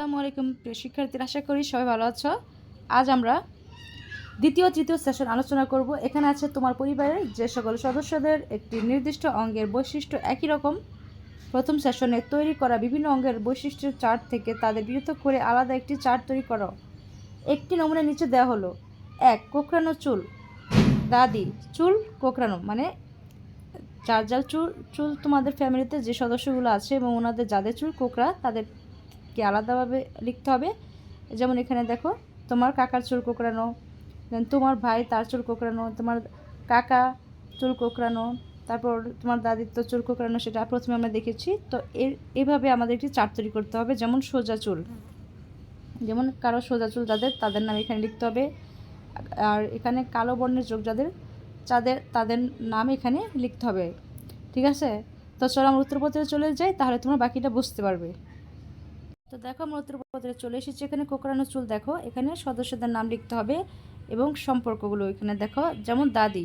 আসসালামু আলাইকুম প্রিয় শিক্ষার্থীরা, আশা করি সবাই ভালো আছো। আজ আমরা দ্বিতীয় তৃতীয় সেশন আলোচনা করব। এখানে আছে তোমার পরিবারের যে সকল সদস্যদের একটি নির্দিষ্ট অঙ্গের বৈশিষ্ট্য একই রকম। প্রথম সেশনে তৈরি করা বিভিন্ন অঙ্গের বৈশিষ্ট্যের চার্ট থেকে তাদের পৃথক করে আলাদা একটি চার্ট তৈরি করো। একটি নমুনা নিচে দেওয়া হলো, এক, কোকড়ানো চুল। দাদি চুল, কোকড়ানো মানে যার যার চুল চুল তোমাদের ফ্যামিলিতে যে সদস্যগুলো আছে এবং ওনাদের যাদের চুল কোকড়া তাদেরকে আলাদাভাবে লিখতে হবে। যেমন এখানে দেখো, তোমার কাকার চুল কোকড়ানো দেন তোমার ভাই তার চুল কোকড়ানো, তোমার কাকা চুল কোকড়ানো, তারপর তোমার দাদির তো চুল কোকড়ানো, সেটা প্রথমে আমরা দেখেছি। তো এর, এভাবে আমাদের একটি চার তৈরি করতে হবে, যেমন সোজা চুল। যেমন কারও সোজা চুল যাদের, তাদের নাম এখানে লিখতে হবে। আর এখানে কালো বর্ণের চোখ যাদের যাদের তাদের নাম এখানে লিখতে হবে। ঠিক আছে? তো চলো আমরা উত্তরপত্রে চলে যাই, তাহলে তোমরা বাকিটা বুঝতে পারবে। তো দেখো, আমরা উত্তরপত্রে চলে এসেছি। এখানে কোকড়ানো চুল দেখো। এখানে সদস্যদের নাম লিখতে হবে এবং সম্পর্কগুলো এখানে দেখো। যেমন দাদি।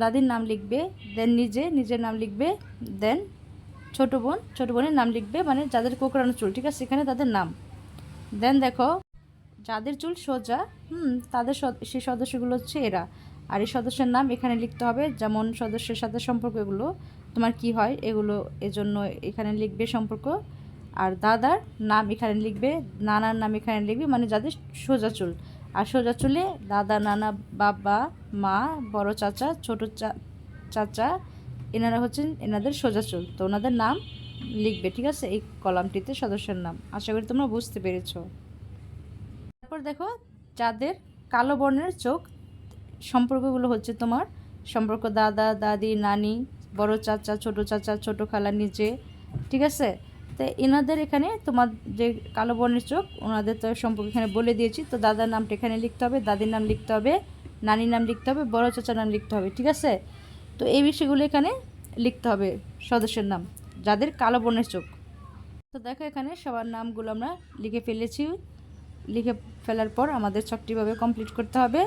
দাদির নাম লিখবে দেন নিজে, নিজের নাম লিখবে দেন ছোটো বোন। ছোটো বোনের নাম লিখবে মানে যাদের কোকড়ানো চুল, ঠিক আছে? এখানে তাদের নাম। দেন দেখো, যাদের চুল সোজা, হুম, তাদের সেই সদস্যগুলো হচ্ছে এরা। আর এই সদস্যের নাম এখানে লিখতে হবে, যেমন সদস্যের সাথে সম্পর্ক এগুলো। তোমার কি হয়? এগুলো, এজন্য এখানে লিখবে সম্পর্ক। আর দাদার নাম এখানে লিখবে, নানার নাম এখানে লিখবে মানে যাদের সোজা চুল। আর সোজা চুলে দাদা, নানা, বাবা, মা, বড় চাচা, ছোট চাচা, এনারা হচ্ছেন এনাদের সোজা চুল। তো ওনাদের নাম লিখবে, ঠিক আছে? এই কলামটিতে সদস্যের নাম। আশা করি তোমরা বুঝতে পেরেছ। তারপর দেখো, যাদের কালো বর্ণের চোখ, সম্পর্কগুলো হচ্ছে তোমার সম্পর্ক দাদা, দাদি, নানি, বড় চাচা, ছোট চাচা, ছোট খালা নিচে ঠিক আছে? তো এনাদের এখানে তোমার যে কালো বর্ণের চোখ, ওনাদের তো সম্পর্ক এখানে বলে দিয়েছি। তো দাদার নামটা এখানে লিখতে হবে, দাদির নাম লিখতে হবে, নানির নাম লিখতে হবে, বড় চাচার নাম লিখতে হবে, ঠিক আছে? তো এই বিষয়গুলো এখানে লিখতে হবে সদস্যের নাম, যাদের কালো বর্ণের চোখ। তো দেখো এখানে সবার নামগুলো আমরা লিখে ফেলেছি। লিখে ফেলার পর আমাদের ছকটিভাবে কমপ্লিট করতে হবে।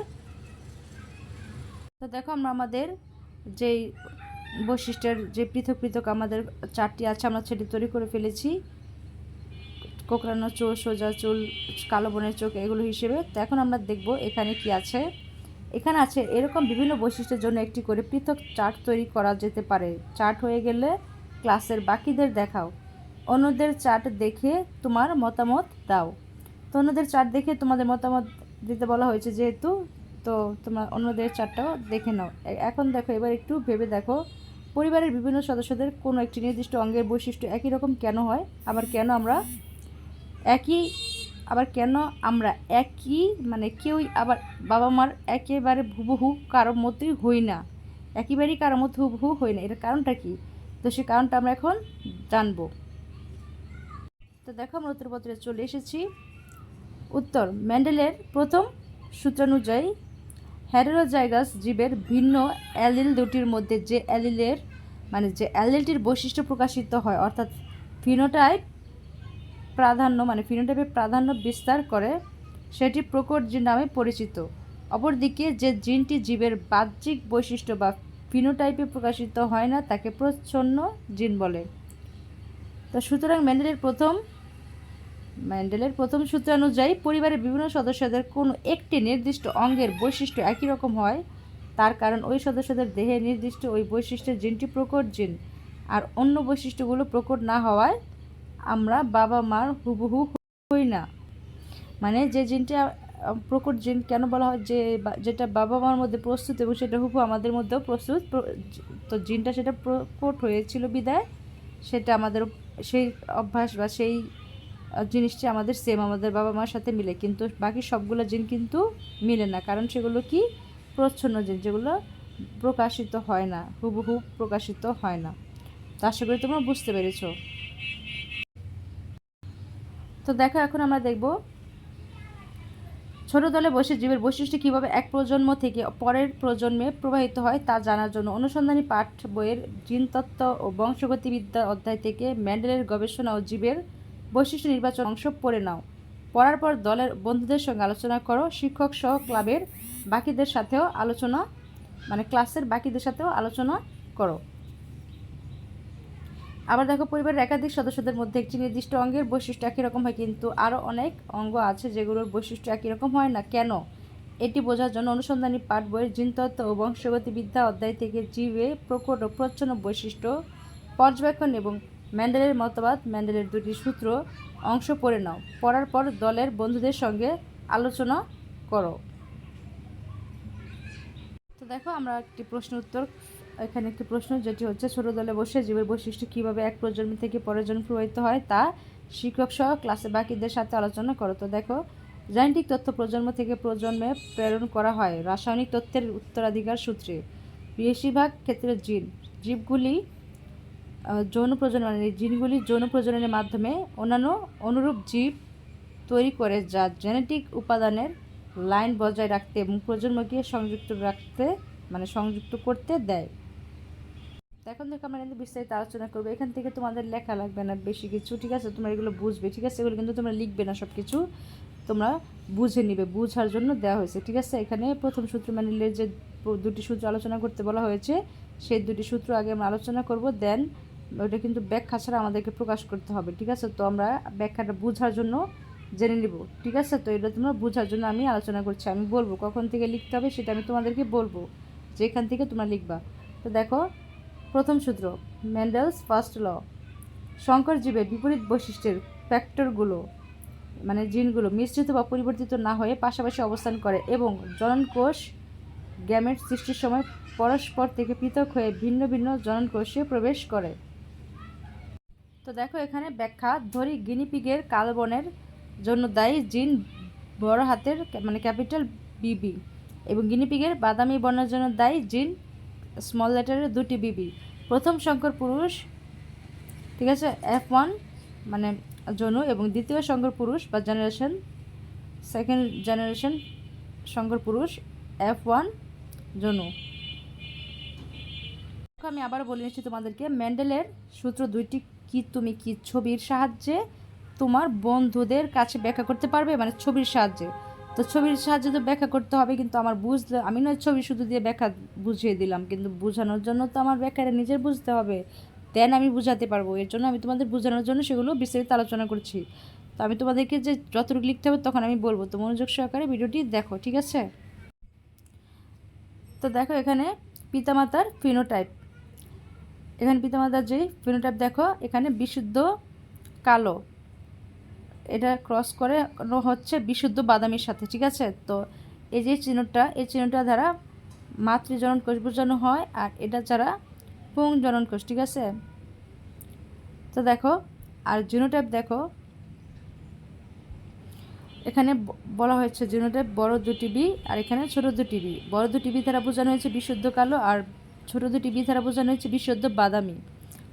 তো দেখো আমরা আমাদের যেই বৈশিষ্ট্যের যে পৃথক পৃথক আমাদের চারটি আছে, আমরা সেটি তৈরি করে ফেলেছি। কোকড়ানো চোখ সোজা চুল, কালো বনের চোখ, এগুলো হিসেবে। তো এখন আমরা দেখব এখানে কি আছে। এখানে আছে এরকম বিভিন্ন বৈশিষ্ট্যের জন্য একটি করে পৃথক চার্ট তৈরি করা যেতে পারে। চার্ট হয়ে গেলে ক্লাসের বাকিদের দেখাও। অন্যদের চার্ট দেখে তোমার মতামত দাও। তো অন্যদের চার্ট দেখে তোমাদের মতামত দিতে বলা হয়েছে যেহেতু, তো তোমরা অন্যদের চার্টটাও দেখে নাও। এখন দেখো, এবার একটু ভেবে দেখো। পরিবারের বিভিন্ন সদস্যদের কোনো একটি নির্দিষ্ট অঙ্গের বৈশিষ্ট্য একই রকম কেন হয়? আবার কেন আমরা একই, আবার কেন আমরা একই মানে কেউই আবার বাবা মার একেবারে হুবহু কারোর মতোই হই না। একেবারেই কারোর মতো হুবহু হই না। এটার কারণটা কি? তো সে কারণটা আমরা এখন জানব। তো দেখো, আমরা উত্তরপত্রে চলে এসেছি। উত্তর, ম্যান্ডেলের প্রথম সূত্রানুযায়ী হ্যারোজাইগাস জীবের ভিন্ন অ্যালিল দুটির মধ্যে যে অ্যালিলের মানে যে অ্যালিলটির বৈশিষ্ট্য প্রকাশিত হয়, অর্থাৎ ফিনোটাইপ প্রাধান্য মানে ফিনোটাইপের প্রাধান্য বিস্তার করে, সেটি প্রকট জিন নামে পরিচিত। অপরদিকে যে জিনটি জীবের বাহ্যিক বৈশিষ্ট্য বা ফিনোটাইপে প্রকাশিত হয় না, তাকে প্রচ্ছন্ন জিন বলে। তো সুতরাং ম্যান্ডেলের প্রথম ম্যান্ডেলের প্রথম সূত্রানুযায়ী পরিবারের বিভিন্ন সদস্যদের কোনো একটি নির্দিষ্ট অঙ্গের বৈশিষ্ট্য একই রকম হয়। তার কারণ ওই সদস্যদের দেহে নির্দিষ্ট ওই বৈশিষ্ট্যের জিনটি প্রকট জিন। আর অন্য বৈশিষ্ট্যগুলো প্রকট না হওয়ায় আমরা বাবা মার হুবহু হই না। মানে যে জিনটা প্রকট জিন কেন বলা হয় যে যেটা বাবা মার মধ্যে প্রস্তুত এবং সেটা হুবহু আমাদের মধ্যেও প্রস্তুত তো জিনটা সেটা প্রকট হয়েছিল বিদায়, সেটা আমাদের সেই অভ্যাস বা সেই জিনিসটি আমাদের সেম আমাদের বাবা মার সাথে মিলে। কিন্তু বাকি সবগুলো জিন কিন্তু মিলে না। কারণ সেগুলো কি? প্রচ্ছন্ন জিন, যেগুলো প্রকাশিত হয় না, হুবহু প্রকাশিত হয় না। তো আশা করি তোমরা বুঝতে পেরেছ। তো দেখো, এখন আমরা দেখব ছোট দলে বসে জীবের বৈশিষ্ট্য কীভাবে এক প্রজন্ম থেকে পরের প্রজন্মে প্রবাহিত হয় তা জানার জন্য অনুসন্ধানী পাঠ বইয়ের জিনতত্ত্ব ও বংশগতিবিদ্যা অধ্যায় থেকে ম্যান্ডেলের গবেষণা ও জীবের বৈশিষ্ট্য নির্বাচন অংশ পড়ে নাও। পড়ার পর দলের বন্ধুদের সঙ্গে আলোচনা করো, শিক্ষক সহ ক্লাবের বাকিদের সাথেও আলোচনা মানে ক্লাসের বাকিদের সাথেও আলোচনা করো। আবার দেখো পরিবারের একাধিক সদস্যদের মধ্যে একটি নির্দিষ্ট অঙ্গের বৈশিষ্ট্য একই রকম হয়, কিন্তু আরও অনেক অঙ্গ আছে যেগুলোর বৈশিষ্ট্য একই রকম হয় না। কেন? এটি বোঝার জন্য অনুসন্ধানী পাঠ বইয়ের জিনতত্ত্ব ও বংশগতিবিদ্যা অধ্যায় থেকে জীবে প্রকট ও প্রচ্ছন্ন বৈশিষ্ট্য পর্যবেক্ষণ এবং ম্যান্ডেলের মতবাদ, ম্যান্ডেলের দুটি সূত্র অংশ পড়ে নাও। পড়ার পর দলের বন্ধুদের সঙ্গে আলোচনা করো। তো দেখো, আমরা একটি প্রশ্ন উত্তর, এখানে একটি প্রশ্ন, যেটি হচ্ছে, ছোট দলে বসে জীবের বৈশিষ্ট্য কীভাবে এক প্রজন্ম থেকে পরের প্রবাহিত হয় তা শিক্ষক সহ ক্লাসে বাকিদের সাথে আলোচনা করো। তো দেখো, জেনেটিক তথ্য প্রজন্ম থেকে প্রজন্মে প্রেরণ করা হয়। রাসায়নিক তথ্যের উত্তরাধিকার সূত্রে। বেশিরভাগ ক্ষেত্রে জিন জীবগুলি যৌন প্রজনন মানে জিনগুলি যৌন প্রজননের মাধ্যমে অন্যান্য অনুরূপ জীব তৈরি করে যা জেনেটিক উপাদানের লাইন বজায় রাখতে এবং প্রজন্মকে সংযুক্ত রাখতে মানে সংযুক্ত করতে দেয়। এখন থেকে আমরা কিন্তু বিস্তারিত আলোচনা করব। এখান থেকে তোমাদের লেখা লাগবে না বেশি কিছু, ঠিক আছে? তোমরা এগুলো বুঝবে, ঠিক আছে? এগুলো কিন্তু তোমরা লিখবে না সব কিছু তোমরা বুঝে নিবে, বুঝার জন্য দেওয়া হয়েছে, ঠিক আছে? এখানে প্রথম সূত্র ম্যানিলের যে দুটি সূত্র আলোচনা করতে বলা হয়েছে। সেই দুটি সূত্র আগে আমরা আলোচনা করব, দেন ওটা কিন্তু ব্যাখ্যা ছাড়া আমাদেরকে প্রকাশ করতে হবে, ঠিক আছে? তো আমরা ব্যাখ্যাটা বোঝার জন্য জেনে নিব, ঠিক আছে? তো এটা তোমরা বোঝার জন্য আমি আলোচনা করছি, আমি বলব কখন থেকে লিখতে হবে সেটা আমি তোমাদেরকে বলব যে এখান থেকে তোমরা লিখবা। তো দেখো, প্রথম সূত্র ম্যান্ডেলস ফার্স্ট ল শঙ্কর জীবের বিপরীত বৈশিষ্ট্যের ফ্যাক্টরগুলো মানে জিনগুলো মিশ্রিত বা পরিবর্তিত না হয়ে পাশাপাশি অবস্থান করে এবং জননকোষ গ্যামেট সৃষ্টির সময় পরস্পর থেকে পৃথক হয়ে ভিন্ন ভিন্ন জননকোষে প্রবেশ করে। তো দেখো এখানে ব্যাখ্যা, ধরি গিনিপিগের কালো বনের জন্য দায়ী জিন বড় হাতের মানে ক্যাপিটাল বিবি এবং গিনিপিগের বাদামি বর্ণের জন্য দায়ী জিন স্মল লেটারের দুটি বিবি প্রথম সংকর পুরুষ, ঠিক আছে, এফ ওয়ান মানে জনু এবং দ্বিতীয় সংকর পুরুষ বা জেনারেশন, সেকেন্ড জেনারেশন সংকর পুরুষ, এফ ওয়ান, জনু। আমি আবার বলে নিচ্ছি তোমাদেরকে, ম্যান্ডেলের সূত্র দুইটি কি তুমি কি ছবির সাহায্যে তোমার বন্ধুদের কাছে ব্যাখ্যা করতে পারবে? মানে ছবির সাহায্যে। তো ছবির সাহায্যে তো ব্যাখ্যা করতে হবে, কিন্তু আমার বুঝলে, আমি না ছবি শুধু দিয়ে ব্যাখ্যা বুঝিয়ে দিলাম, কিন্তু বোঝানোর জন্য তো আমার ব্যাখ্যাটা নিজের বুঝতে হবে। দেন আমি বুঝাতে পারব। এর জন্য আমি তোমাদের বোঝানোর জন্য সেগুলো বিস্তারিত আলোচনা করছি। তো আমি তোমাদেরকে যে যতটুকু লিখতে হবে তখন আমি বলব। তো মনোযোগ সহকারে ভিডিওটি দেখো, ঠিক আছে? তো দেখো এখানে পিতামাতার ফিনোটাইপ। এখানে পিতামাতার যে ফিনোটাইপ দেখো, এখানে বিশুদ্ধ কালো। এটা ক্রস করে হচ্ছে বিশুদ্ধ বাদামির সাথে, ঠিক আছে? তো এই যে চিহ্নটা, এই চিহ্নটা দ্বারা মাতৃজনন কোষ বোঝানো হয় আর এটা ছাড়া পুং জনন কোষ, ঠিক আছে? তো দেখো, আর জিনোটাইপ দেখো, এখানে বলা হয়েছে জিনোটাইপ বড় দুটি বি আর এখানে ছোট দুটি বি বড় দুটি বি দ্বারা বোঝানো হয়েছে বিশুদ্ধ কালো আর ছোট দুটি বি দ্বারা বোঝানো হয়েছে বিশুদ্ধ বাদামি।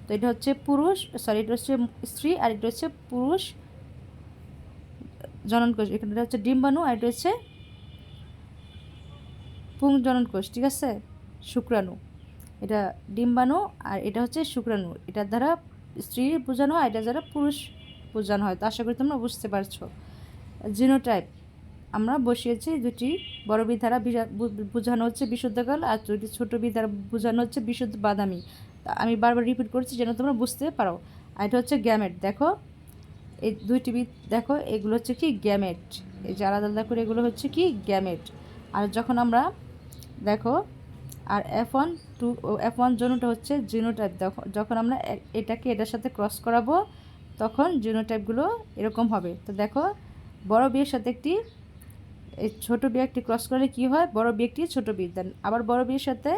তো এটা হচ্ছে পুরুষ সরি এটা হচ্ছে স্ত্রী আর এটা হচ্ছে পুরুষ জনন কোষ এখানে এটা হচ্ছে ডিম্বাণু আর এটা হচ্ছে পুং জনন কোষ ঠিক আছে? শুক্রাণু। এটা ডিম্বাণু আর এটা হচ্ছে শুক্রাণু। এটার দ্বারা স্ত্রী বোঝানো হয় এটা দ্বারা পুরুষ বোঝানো হয়। তো আশা করি তোমরা বুঝতে পারছ। জিনোটাইপ। আমরা বসিয়েছি দুটি বড় বিধারা বোঝানো হচ্ছে বিশুদ্ধ বিশুদ্ধকাল আর দুটি ছোট বি দ্বারা বোঝানো হচ্ছে বিশুদ্ধ বাদামি। আমি বারবার রিপিট করছি যেন তোমরা বুঝতে পারো। আর এটা হচ্ছে গ্যামেট দেখো? এই দুইটি বি দেখো, এগুলো হচ্ছে কি গ্যামেট এই যে আলাদা আলাদা করে এগুলো হচ্ছে কি গ্যামেট আর যখন আমরা, দেখো, আর F one two F one জোনোটা হচ্ছে জিনোটাইপ দেখো, যখন আমরা এটাকে এটার সাথে ক্রস করাবো, তখন জিনোটাইপগুলো এরকম হবে। তো দেখো, বড় বিয়ের সাথে একটি এই ছোটো একটি ক্রস করলে কি হয়? বড় বি একটি ছোটো বি দেন আবার বড় বিয়ের সাথে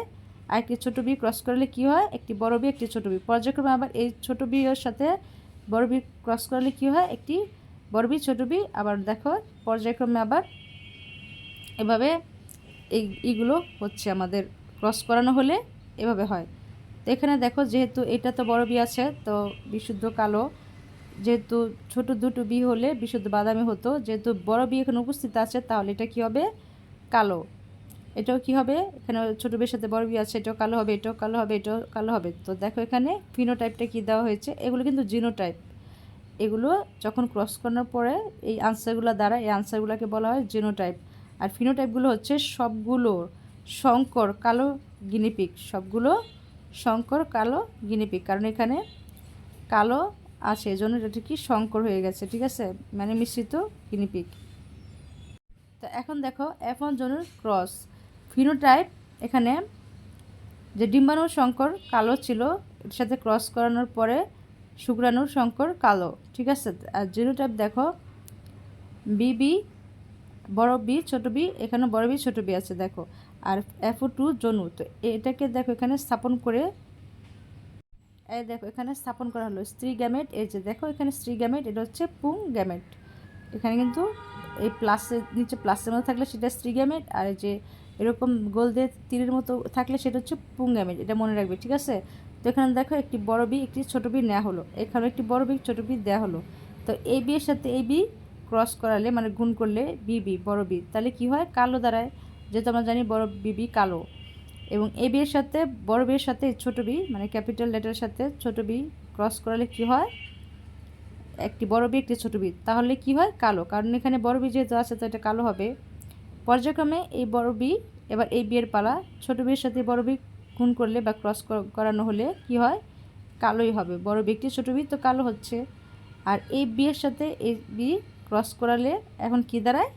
আরেকটি ছোটো বি ক্রস করলে কি হয়? একটি বড় বি একটি ছোটো বি পর্যায়ক্রমে আবার এই ছোটো বিয়ের সাথে বড় বি ক্রস করলে কি হয়? একটি বড় বি ছোটো বি আবার দেখো, পর্যায়ক্রমে আবার এভাবে এই এইগুলো হচ্ছে আমাদের ক্রস করানো হলে এভাবে হয়। তো এখানে দেখো, যেহেতু এটা তো বড় বি আছে, তো বিশুদ্ধ কালো যেহেতু ছোট দুটো বি হলে বিশুদ্ধ বাদামি হতো, যেহেতু বড় বি এখানে উপস্থিত আছে, তাহলে এটা কি হবে? কালো। এটাও কি হবে? এখানে ছোট বিয়ের সাথে বড় বি আছে, এটাও কালো হবে, এটাও কালো হবে, এটাও কালো হবে। তো দেখো এখানে ফিনোটাইপটা কি দেওয়া হয়েছে? এগুলো কিন্তু জিনোটাইপ এগুলো যখন ক্রস করানোর পরে এই আনসারগুলো দ্বারা এই আনসারগুলোকে বলা হয় জিনোটাইপ আর ফিনোটাইপগুলো হচ্ছে সবগুলো শঙ্কর, কালো গিনিপিক সবগুলো শঙ্কর, কালো গিনিপিক কারণ এখানে কালো আছে এই জন্য এটা কি সংকর হয়ে গেছে, ঠিক আছে? মানে মিশ্রিত গিনিপিক তো এখন দেখো এফ ওয়ান জনের ক্রস ফিনোটাইপ এখানে যে ডিম্বাণুর শঙ্কর কালো ছিল, এর সাথে ক্রস করানোর পরে শুক্রাণুর শঙ্কর কালো, ঠিক আছে? আর জিরোটাইপ দেখো বিবি বড় বি ছোট বি এখানে বড় বি ছোট বি আছে, দেখো। আর এফ ও টু জনু তো এটাকে দেখো এখানে স্থাপন করে দেখো, এখানে স্থাপন করা হলো স্ত্রী গ্যামেট, এই যে দেখো, এখানে স্ত্রী গ্যামেট, এটা হচ্ছে পুং গ্যামেট। এখানে কিন্তু এই প্লাসের নিচে প্লাসের মতো থাকলে সেটা স্ত্রী গ্যামেট, আর যে এরকম গোল দিয়ে তীরের মতো থাকলে সেটা হচ্ছে পুং গ্যামেট, এটা মনে রাখবে, ঠিক আছে? তো এখানে দেখো, একটি বড় বি, একটি ছোটো বি নেওয়া হলো। এখানে একটি বড় বি, ছোটো বি দেওয়া হলো। তো এই বিয়ের সাথে এই বি ক্রস করালে মানে গুণ করলে বিবি বড় বি। তাহলে কি হয়? কালো দাঁড়ায়। যেহেতু আমরা জানি বড় বিবি কালো। এবং এ বিয়ের সাথে, বড় বি এর সাথে ছোট বি মানে ক্যাপিটাল লেটারের সাথে ছোট বি ক্রস করালে কি হয়? একটি বড় বি, একটি ছোট বি। তাহলে কি হয়? কালো। কারণ এখানে বড় বি যেহেতু আছে, তো এটা কালো হবে। পর্যায়ক্রমে এই বড় বি, এবার এই বিয়ের পালা, ছোট বিয়ের সাথে বড় বি খুন করলে বা ক্রস করানো হলে কি হয়? কালোই হবে। বড় বি একটি, ছোট বি, তো কালো হচ্ছে। আর এই বিয়ের সাথে এই বি ক্রস করালে এখন কি দাঁড়ায়?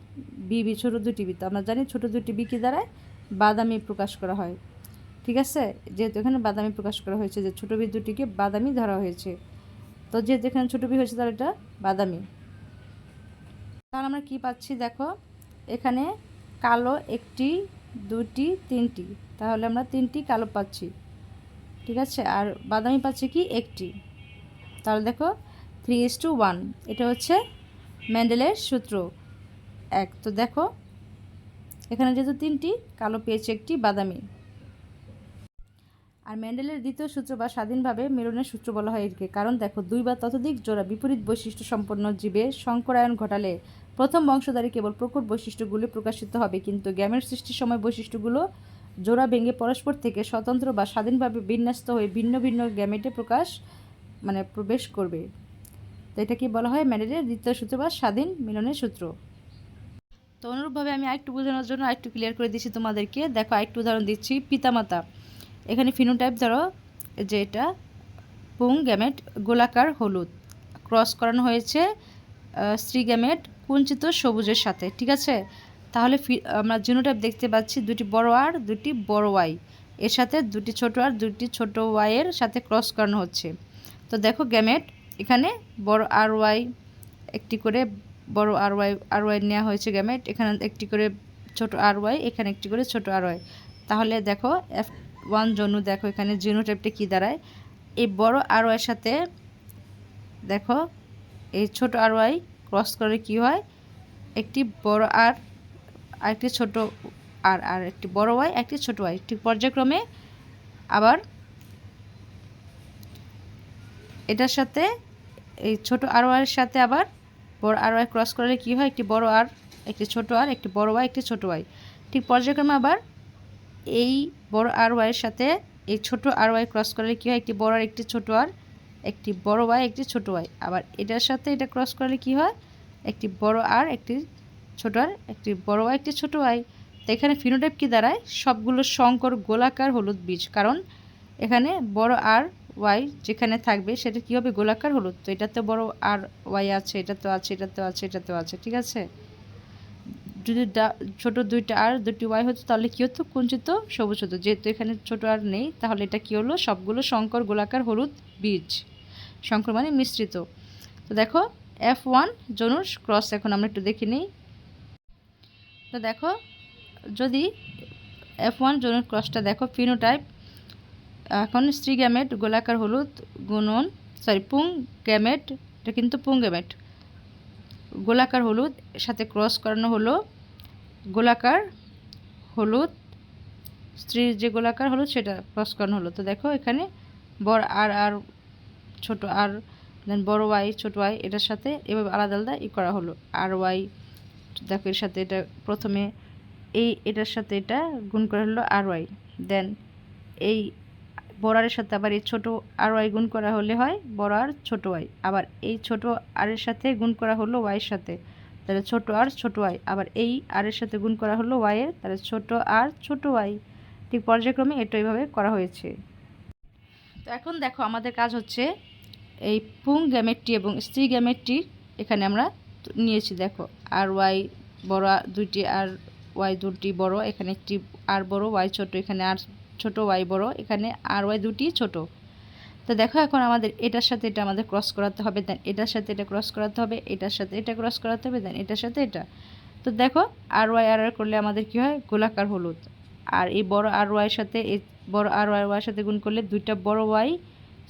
বি বি, ছোটো দুটি বি। তো আমরা জানি ছোটো দুটি বি কী দাঁড়ায়? বাদামি প্রকাশ করা হয়। ঠিক আছে? যেহেতু এখানে বাদামি প্রকাশ করা হয়েছে যে ছোটো বি দুটিকে বাদামি ধরা হয়েছে। তো যেহেতু এখানে ছোটো বি হয়েছে তাহলে এটা বাদামি। তাহলে আমরা কি পাচ্ছি দেখো? এখানে কালো একটি, দুটি, তিনটি। তাহলে আমরা তিনটি কালো পাচ্ছি। ঠিক আছে? আর বাদামি পাচ্ছি কি? একটি। তাহলে দেখো থ্রি ইস টু ওয়ান এটা হচ্ছে ম্যান্ডেলের সূত্র। এক। তো দেখো এখানে যেহেতু তিনটি, কালো পেয়েছে একটি বাদামি। আর ম্যান্ডেলের দ্বিতীয় সূত্র বা স্বাধীনভাবে মিলনের সূত্র বলা হয় এটিকে কারণ দেখো দুই বা ততোধিক জোড়া বিপরীত বৈশিষ্ট্য সম্পন্ন জীবে সংকরায়ন ঘটালে প্রথম বংশধারী কেবল প্রকট বৈশিষ্ট্যগুলি প্রকাশিত হবে, কিন্তু গ্যামের সৃষ্টির সময় বৈশিষ্ট্যগুলো জোড়া ভেঙে পরস্পর থেকে স্বতন্ত্র বা স্বাধীনভাবে বিন্যস্ত হয়ে ভিন্ন ভিন্ন গ্যামেটে প্রকাশ মানে প্রবেশ করবে। তো এটা কি বলা হয় ম্যান্ডেলের দ্বিতীয় সূত্র বা স্বাধীন মিলনের সূত্র। তো অনুরূপভাবে আমি আরেকটু বোঝানোর জন্য আরেকটু ক্লিয়ার করে দিচ্ছি তোমাদেরকে। দেখো, আরেকটু উদাহরণ দিচ্ছি। পিতামাতা। এখানে ফিনোটাইপ ধরো, যে এটা পুং গ্যামেট গোলাকার হলুদ। ক্রস করানো হয়েছে স্ত্রী গ্যামেট কুঞ্চিত সবুজের সাথে, ঠিক আছে? তাহলে আমরা জিনোটাইপ দেখতে পাচ্ছি, দুটি বড় আর দুটি বড় ওয়াই এর সাথে দুটি ছোট আর দুটি ছোট ওয়াইয়ের সাথে ক্রস করানো হচ্ছে। তো দেখো গ্যামেট এখানে বড় আর ওয়াই একটি করে বড় আর ওয়াই আর ওয়াই নেওয়া হয়েছে গ্যামেট এখানে একটি করে ছোট আর ওয়াই এখানে একটি করে ছোট আর ওয়াই তাহলে দেখো, এফ ওয়ান জন্য দেখো এখানে জিনো জিনোটাইপটা কী দাঁড়ায়। এই বড় আর ওয়াইয়ের সাথে দেখো, এই ছোট আর ওয়াই ক্রস করে কি হয়? একটি বড় আর, আরেকটি ছোট আর আর একটি বড় ওয়াই একটি ছোট ওয়াই। ঠিক পর্যায়ক্রমে আবার এটার সাথে, এই ছোট আর ওয়াইয়ের সাথে আবার বড় আর ওয়াই ক্রস করলে কী হয়? একটি বড় আর, একটি ছোট আর, একটি বড় ওয়াই একটি ছোট ওয়াই ঠিক পর্যায়ক্রমে আবার এই বড় আর ওয়াইয়ের সাথে এই ছোট আর ওয়াই ক্রস করলে কী হয়? একটি বড় আর একটি ছোট আর, একটি বড় ওয়াই একটি ছোট ওয়াই আবার এটার সাথে এটা ক্রস করলে কী হয়? একটি বড় আর, একটি ছোট আর, একটি বড় ওয়াই একটি ছোট ওয়াই তো এখানে ফিনোটাইপ কী দাঁড়ায়? সবগুলো শঙ্কর গোলাকার হলুদ বীজ। কারণ এখানে বড় আর ওয়াই যেখানে থাকবে সেটা কী হবে গোলাকার হলুদ? তো এটাতে বড় আর ওয়াই আছে, এটা তো আছে, এটা তো আছে এটাতেও আছে, ঠিক আছে? যদি ছোট দুইটা আর দুটি ওয়াই হতো তাহলে কী হতো? কুঞ্চিত সবুজ হতো। যেহেতু এখানে ছোট আর নেই, তাহলে এটা কী হলো? সবগুলো শঙ্কর গোলাকার হলুদ বীজ। শঙ্কর মানে মিশ্রিত। তো দেখো এফ ওয়ান জনুর ক্রস, এখন আমরা একটু দেখে নিই। তো দেখো, যদি এফ ওয়ান জনুর ক্রসটা দেখো, ফিনোটাইপ এখন স্ত্রী গ্যামেট, গোলাকার হলুদ, গুণন সরি পুং গ্যামেট, এটা কিন্তু পুং গ্যামেট। গোলাকার হলুদ, সাথে ক্রস করানো হলো। গোলাকার হলুদ, স্ত্রীর যে গোলাকার হলুদ, সেটা ক্রস করানো হলো। তো দেখো এখানে বড় আর আর ছোট আর দেন বড় ওয়াই, ছোট ওয়াই, এটার সাথে এভাবে আলাদা আলাদা ই করা হলো। আর ওয়াই, দেখো এর সাথে এটা প্রথমে এই, এটার সাথে এটা গুণ করা হলো আর ওয়াই। দেন এই বড়ারের সাথে আবার এই ছোটো আর ওয়াই গুণ করা হলে হয় বড় আর ছোটো ওয়াই। আবার এই ছোট আরের সাথে গুণ করা হলো ওয়াইয়ের সাথে, তাহলে ছোট আর ছোট ওয়াই। আবার এই আরের সাথে গুণ করা হলো ওয়াইয়ের, তাহলে ছোট আর ছোট ওয়াই। ঠিক পর্যায়ক্রমে এটা এইভাবে করা হয়েছে। তো এখন দেখো আমাদের কাজ হচ্ছে এই পুং গ্যামেটটি এবং স্ত্রী গ্যামেটটি এখানে আমরা নিয়েছি, দেখো। আর ওয়াই বড় দুইটি, আর ওয়াই দুটি বড়, এখানে একটি আর বড়, ওয়াই ছোট, এখানে আর ছোট ওয়াই বড়, এখানে আর ওয়াই দুটি ছোট। তো দেখো এখন আমাদের এটার সাথে এটা আমাদের ক্রস করাতে হবে দেন এটার সাথে এটা ক্রস করাতে হবে, এটার সাথে এটা ক্রস করাতে হবে দেন এটার সাথে এটা। তো দেখো আর ওয়াই আর আর করলে আমাদের কি হয়? গোলাকার হলুদ। আর এই বড় আর ওয়াইয়ের সাথে, এই বড় আর ওয়াই ওয়াইয়ের সাথে গুণ করলে দুইটা বড় ওয়াই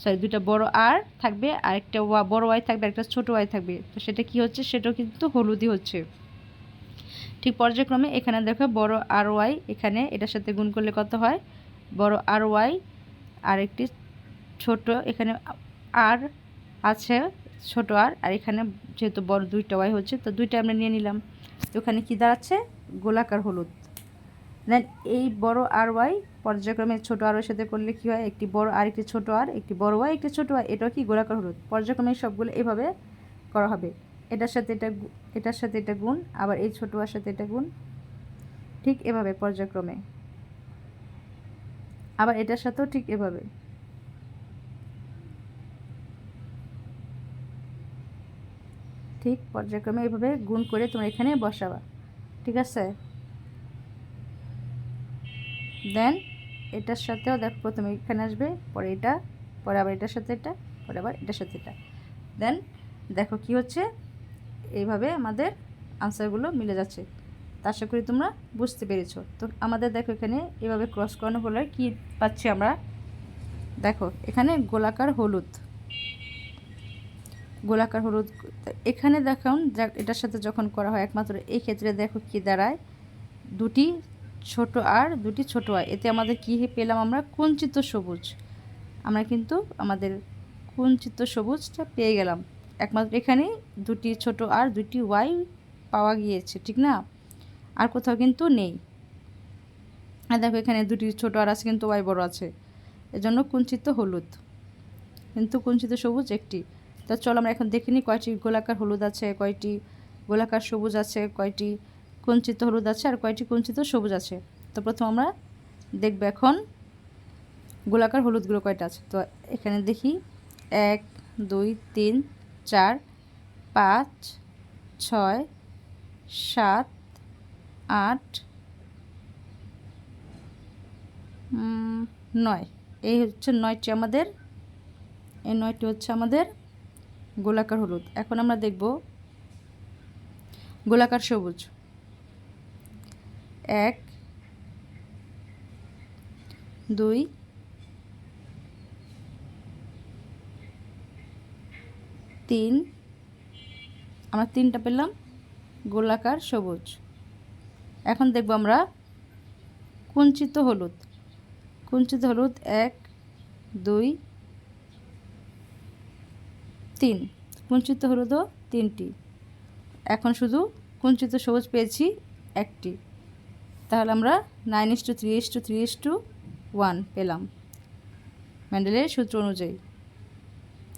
সরি দুইটা বড় আর থাকবে, আর একটা ওয়া, বড় ওয়াই থাকবে একটা ছোট ওয়াই থাকবে। তো সেটা কি হচ্ছে? সেটাও কিন্তু হলুদই হচ্ছে। ঠিক পর্যায়ক্রমে এখানে দেখো বড় আর ওয়াই, এখানে এটার সাথে গুণ করলে কত হয়? বড় আর ওয়াই আর একটি ছোট, এখানে আর আছে, ছোট আর আর এখানে যেহেতু বড় দুইটা ওয়াই হচ্ছে, তো দুইটা আমরা নিয়ে নিলাম। ওখানে কী দাঁড়াচ্ছে? গোলাকার হলুদ। দেন এই বড় আর ওয়াই পর্যায়ক্রমে ছোট আর সাথে করলে কী হয়? একটি বড় আর, একটি ছোট আর একটি বড় ওয়াই একটি ছোট ওয়াই এটাও কি গোলাকার হলুদ? পর্যায়ক্রমে সবগুলো এভাবে করা হবে। এটার সাথে এটা এটার সাথে এটা গুণ, আবার এই ছোট আর সাথে এটা গুণ। ঠিক এভাবে পর্যায়ক্রমে। আবার এটার সাথেও ঠিক এভাবে। ঠিক পর্যায়ক্রমে এভাবে গুণ করে তোমরা এখানে বসাবা। ঠিক আছে? দেন এটার সাথেও দেখো, প্রথমে এখানে আসবে, পরে এটা, পরে আবার এটার সাথে এটা, পরে আবার এটার সাথে এটা। দেন দেখো কি হচ্ছে? এইভাবে আমাদের আনসারগুলো মিলে যাচ্ছে। তা আশা করি তোমরা বুঝতে পেরেছ। তো আমাদের দেখো এখানে এভাবে ক্রস করানো হলে কি পাচ্ছি আমরা। দেখো, এখানে গোলাকার হলুদ। গোলাকার হলুদ এখানে দেখুন এটার সাথে যখন করা হয় একমাত্র, এই ক্ষেত্রে দেখো কি দাঁড়ায়। দুটি ছোট আর, দুটি ছোট আর। এতে আমাদের কি পেলাম আমরা? কুঞ্চিত সবুজ। আমরা কিন্তু আমাদের কুঞ্চিত সবুজটা পেয়ে গেলাম। একমাত্র এখানে দুটি ছোট আর, দুটি ওয়াই পাওয়া গিয়েছে, ঠিক না? আর কোথাও কিন্তু নেই। আর দেখো এখানে দুটি ছোট আর আছে কিন্তু ওয়াই বড় আছে। এজন্য কুঞ্চিত হলুদ। কিন্তু কুঞ্চিত সবুজ একটি। তো চলো আমরা এখন দেখে নিই কয়টি গোলাকার হলুদ আছে, কয়টি গোলাকার সবুজ আছে, কয়টি কুঞ্চিত হলুদ আছে, আর কয়টি কুঞ্চিত সবুজ আছে। তো প্রথম আমরা দেখব এখন গোলাকার হলুদগুলো কয়টা আছে। তো এখানে দেখি এক, দুই, তিন, চার, পাঁচ, ছয়, সাত আট নয়। এই হচ্ছে নয়টি আমাদের, এই নয়টি হচ্ছে আমাদের গোলাকার হলুদ। এখন আমরা দেখব গোলাকার সবুজ। এক, দুই, তিন। আমরা তিনটা পেলাম, গোলাকার সবুজ। এখন দেখব আমরা কুঞ্চিত হলুদ। কুঞ্চিত হলুদ এক, দুই, তিন। কুঞ্চিত হলুদও তিনটি। এখন শুধু কুঞ্চিত সবুজ পেয়েছি একটি। তাহলে আমরা nine is two three is two three is two one পেলাম। ম্যান্ডেলের সূত্র অনুযায়ী।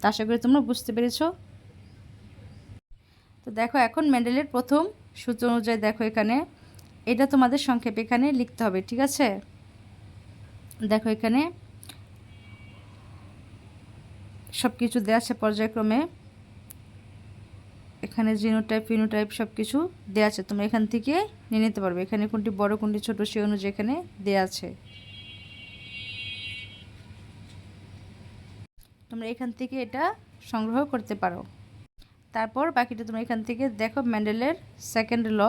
তা আশা করি তোমরা বুঝতে পেরেছ। তো দেখো, এখন ম্যান্ডেলের প্রথম সূত্র অনুযায়ী দেখো এখানে এটা তোমাদের সংক্ষেপে এখানে লিখতে হবে, ঠিক আছে? দেখো এখানে সব কিছু দেওয়া আছে পর্যায়ক্রমে। এখানে জিনোটাইপ, ফিনোটাইপ সব কিছু দেওয়া আছে, তোমরা এখান থেকে নিয়ে নিতে পারবে। এখানে কোনটি বড়, কোনটি ছোট সে অনুযায়ী এখানে দেওয়া আছে। তোমরা এখান থেকে এটা সংগ্রহ করতে পারো। তারপর বাকিটা তোমরা এখান থেকে দেখো, ম্যান্ডেলের সেকেন্ড ল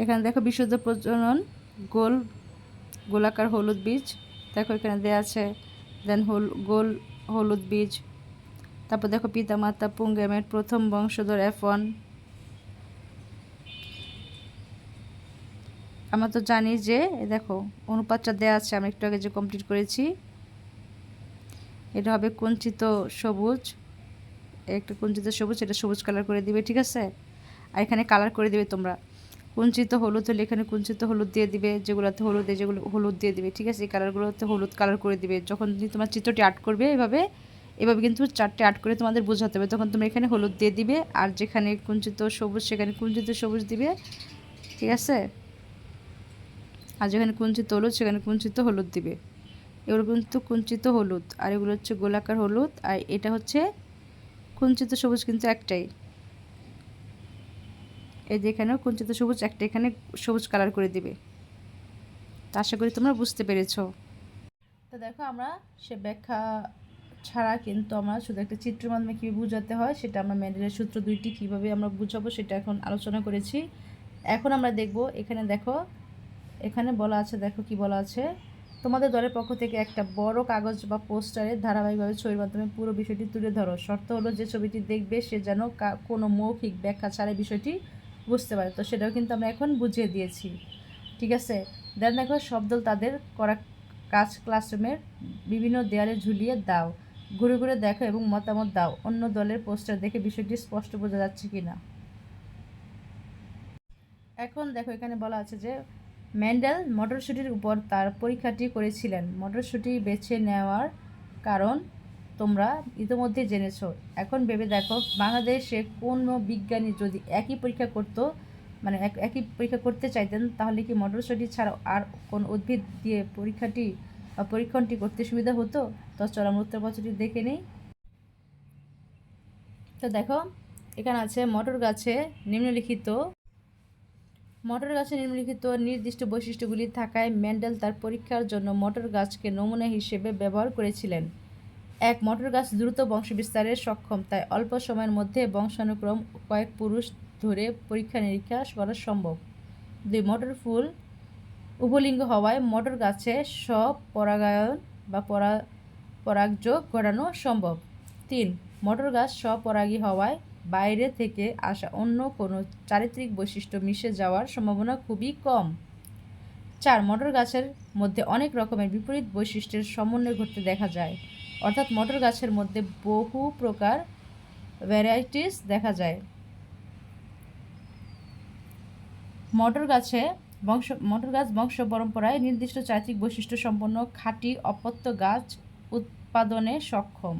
এখানে দেখো বিশুদ্ধ প্রজনন, গোল, গোলাকার হলুদ বীজ। দেখো এখানে দেওয়া আছে দেন হোল, গোল, হলুদ বীজ। তারপর দেখো পিতামাতা, পুঙ্গেমের প্রথম বংশধর এফ ওয়ান আমরা তো জানি যে দেখো, অনুপাতটা দেওয়া আছে আমি একটু আগে যে কমপ্লিট করেছি। এটা হবে কুঞ্চিত সবুজ। একটা কুঞ্চিত সবুজ, এটা সবুজ কালার করে দিবে, ঠিক আছে? আর এখানে কালার করে দিবে তোমরা। কুঞ্চিত হলুদ হলে এখানে কুঞ্চিত হলুদ দিয়ে দিবে, যেগুলোতে হলুদ যেগুলো হলুদ দিয়ে দিবে, ঠিক আছে? এই কালারগুলোতে হলুদ কালার করে দিবে। যখন তুমি তোমার চিত্রটি আর্ট করবে এভাবে এভাবে কিন্তু চারটে আর্ট করে তোমাদের বোঝাতে হবে। তখন তোমরা এখানে হলুদ দিয়ে দিবে আর যেখানে কুঞ্চিত সবুজ, সেখানে কুঞ্চিত সবুজ দিবে, ঠিক আছে? আর যেখানে কুঞ্চিত হলুদ, সেখানে কুঞ্চিত হলুদ দিবে। এগুলো কিন্তু কুঞ্চিত হলুদ। আর এগুলো হচ্ছে গোলাকার হলুদ। আর এটা হচ্ছে কুঞ্চিত সবুজ কিন্তু একটাই। এই যে এখানেও কুঞ্চিত সবুজ, একটা এখানে সবুজ কালার করে দিবে। আশা করি তোমরা বুঝতে পেরেছ। তো দেখো, আমরা সে ব্যাখ্যা ছাড়া কিন্তু আমরা শুধু একটা চিত্রের মাধ্যমে কীভাবে বোঝাতে হয়, সেটা আমরা মেন্ডেলের সূত্র দুইটি কীভাবে আমরা বুঝাবো সেটা এখন আলোচনা করেছি। এখন আমরা দেখব, এখানে দেখো, এখানে বলা আছে, দেখো কি বলা আছে। তোমাদের দলের পক্ষ থেকে একটা বড় কাগজ বা পোস্টারে ধারাবাহিকভাবে ছবির মাধ্যমে পুরো বিষয়টি তুলে ধরো। শর্ত হলো, যে ছবিটি দেখবে, সে যেন কোনো মৌখিক ব্যাখ্যা ছাড়া বিষয়টি বুঝতে পারে। তো সেটাও কিন্তু আমরা এখন বুঝিয়ে দিয়েছি। ঠিক আছে? দেন দেখো, সব দল তাদের করা কাজ ক্লাসরুমের বিভিন্ন দেয়ালে ঝুলিয়ে দাও। ঘুরে ঘুরে দেখো এবং মতামত দাও। অন্য দলের পোস্টার দেখে বিষয়টি স্পষ্ট বোঝা যাচ্ছে কি না এখন দেখো, এখানে বলা আছে যে ম্যান্ডেল মটরশুটির উপর তার পরীক্ষাটি করেছিলেন। মটরশুটি বেছে নেওয়ার কারণ তোমরা ইতিমধ্যে জেনেছ। এখন ভেবে দেখো, বাংলাদেশে কোনো বিজ্ঞানী যদি একই পরীক্ষা করত মানে একই পরীক্ষা করতে চাইতেন, তাহলে কি মটরশুটি ছাড়াও আর কোন উদ্ভিদ দিয়ে পরীক্ষাটি বা পরীক্ষণটি করতে সুবিধা হতো? তো চলো আমরা উত্তরপত্রটি দেখে নিই। তো দেখো, এখানে আছে মটর গাছে নিম্নলিখিত, মটর গাছে নিম্নলিখিত নির্দিষ্ট বৈশিষ্ট্যগুলি থাকায় ম্যান্ডেল তার পরীক্ষার জন্য মটর গাছকে নমুনা হিসেবে ব্যবহার করেছিলেন। এক মটর গাছ দ্রুত বংশবিস্তারে সক্ষম, তাই অল্প সময়ের মধ্যে বংশানুক্রম কয়েক পুরুষ ধরে পরীক্ষা নিরীক্ষা করা সম্ভব। দুই মটর ফুল উভলিঙ্গ হওয়ায় মটর গাছে স্বপরাগায়ন বা পরা, পরাগযোগ ঘটানো সম্ভব। তিন মটর গাছ স্বপরাগী হওয়ায় বাইরে থেকে আসা অন্য কোনো চারিত্রিক বৈশিষ্ট্য মিশে যাওয়ার সম্ভাবনা খুবই কম। চার মটর গাছের মধ্যে অনেক রকমের বিপরীত বৈশিষ্ট্যের সমন্বয় ঘটতে দেখা যায়। অর্থাৎ মটর গাছের মধ্যে বহু প্রকার ভ্যারাইটিস দেখা যায়। মটর গাছে বংশ, মটর গাছ বংশ পরম্পরায় নির্দিষ্ট চারিত্রিক বৈশিষ্ট্য সম্পন্ন খাঁটি অপত্য গাছ উৎপাদনে সক্ষম।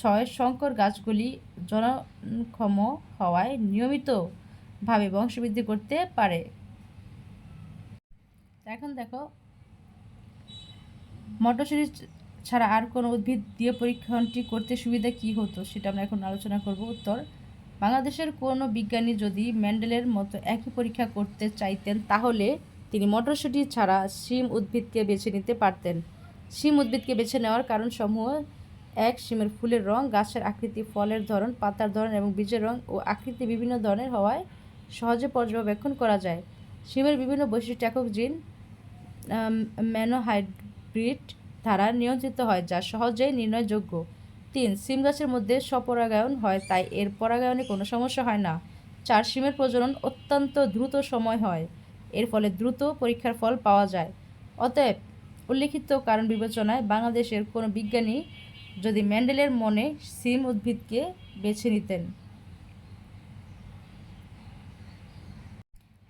ছয় শঙ্কর গাছগুলি জনক্ষম হওয়ায় নিয়মিতভাবে বংশবৃদ্ধি করতে পারে। এখন দেখো, মটরশুটি ছাড়া আর কোনো উদ্ভিদ দিয়ে পরীক্ষণটি করতে সুবিধা কি হতো, সেটা আমরা এখন আলোচনা করব। উত্তর, বাংলাদেশের কোনো বিজ্ঞানী যদি ম্যান্ডেলের মতো একই পরীক্ষা করতে চাইতেন, তাহলে তিনি মটরশুঁটি ছাড়া শিম উদ্ভিদকে বেছে নিতে পারতেন। শিম উদ্ভিদকে বেছে নেওয়ার কারণ সমূহ এক, শিমের ফুলের রং, গাছের আকৃতি, ফলের ধরন, পাতার ধরন এবং বীজের রং ও আকৃতি বিভিন্ন ধরনের হওয়ায় সহজে পর্যবেক্ষণ করা যায়। শিমের বিভিন্ন বৈশিষ্ট্য একক জিন ম্যানোহাইব্রিড দ্বারা নিয়ন্ত্রিত হয়, যা সহজেই নির্ণয়যোগ্য। তিন, সিম গাছের মধ্যে স্বপরাগায়ন হয়, তাই এর পরাগায়নে কোনো সমস্যা হয় না। চার, সিমের প্রজনন অত্যন্ত দ্রুত সময় হয়, এর ফলে দ্রুত পরীক্ষার ফল পাওয়া যায়। অতএব, উল্লিখিত কারণ বিবেচনায় বাংলাদেশের কোনো বিজ্ঞানী যদি ম্যান্ডেলের মনে সিম উদ্ভিদকে বেছে নিতেন।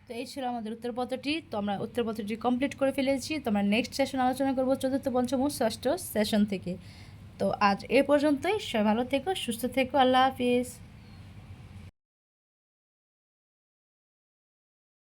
তো এই ছিল আমাদের উত্তরপত্রটি। তো আমরা উত্তরপত্রটি কমপ্লিট করে ফেলেছি। তো আমরা নেক্সট সেশন আলোচনা করব চতুর্থ, পঞ্চম, ষষ্ঠ সেশন থেকে। তো আজ এ পর্যন্তই। সবাই ভালো থেকো, সুস্থ থেকো। আল্লাহ হাফিজ।